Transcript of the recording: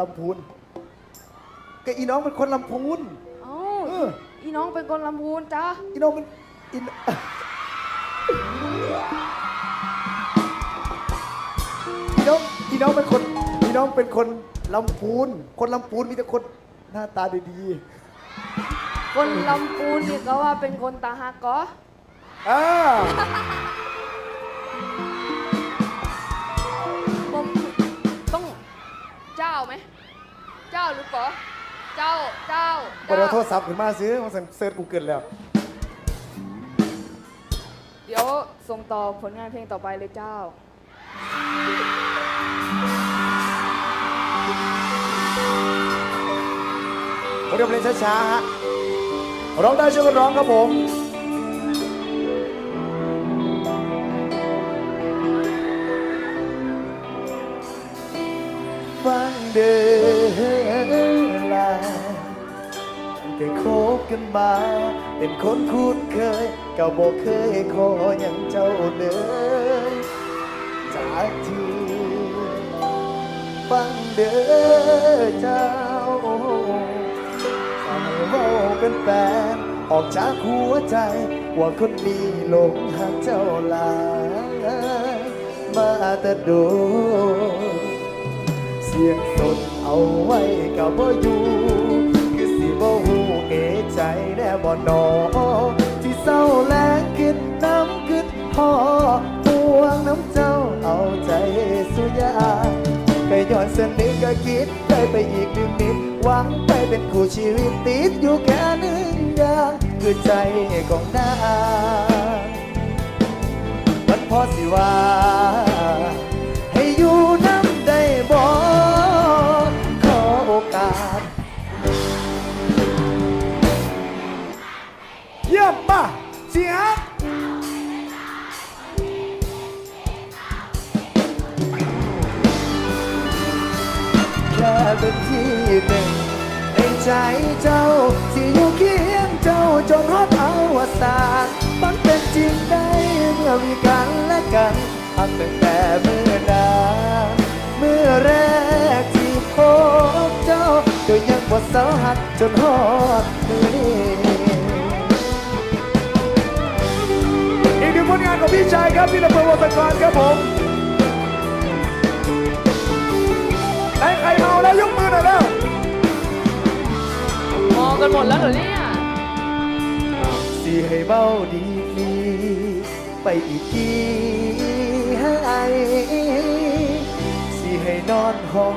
ลำพูนก็อีน้องเป็นคนลำพูน เอ้าเออ อีน้องเป็นคนลำพูนจ้าอีน้องเป็นอีนอีน้องอีน้องเป็นคนอีน้องเป็นคนลำพูน คนลำพูนมีแต่คนหน้าตาดีคนลำพูนนี่ก็ว่าเป็นคนตาหักก็ๆอ่า หรือก๋อเจ้าเจ้าเปิดเจ้าเอาโทรศัพท์ขึ้นมาซื้อมาเสิร์ชกูเกิลแล้ว เดี๋ยวส่งต่อผลงานเพลงต่อไปเลยเจ้า ผมเรียบเรียนช้าๆฮะ ร้องได้ช่วยกันร้องครับผม ฟังเดิ ได้คบกันมา เป็นคนคุ้นเคยก็บอกเคยขออย่างเจ้าเลยจากทีฟังเด้อเจ้าฟังเว้าเป็นแฟนออกจากหัวใจ ว่าคนนี้หลงหักเจ้าลายมาแต่โดนเสียงสดเอาไว้กับบ่อยู่ บ่หูเอใจแน่บ่นอที่เศร้าแลงคิดน้ำคิดพอพวงน้ำเจ้าเอาใจสุยาก็ย้อนสนิทก็คิดได้ไปอีกนิดนิดหวังไปเป็นคู่ชีวิตติดอยู่แค่หนึ่งอย่างคือใจของนาง ยี่ยมมาเสียงแค่เป็นที่หนึ่งในใจเจ้าที่อยู่เคียงเจ้าจนฮอดเอาวสานมันเป็นจริงได้เมื่อมีกันและกันอักตั้งแต่เมื่อนานเมื่อแรกที่พบเจ้าก็ยังบ่เสาหักจนฮอดมือนี้ กหนึ่งผลงานของพี่ชายครับพี่ระเบิดวงศกรครับผมไหนใครเมาแล้วยกมือหน่อยแล้วมองกันหมดแล้วเหรอเนี่ยสิให้เบาดีดีไปอีกทีให้สิให้นอนห้อง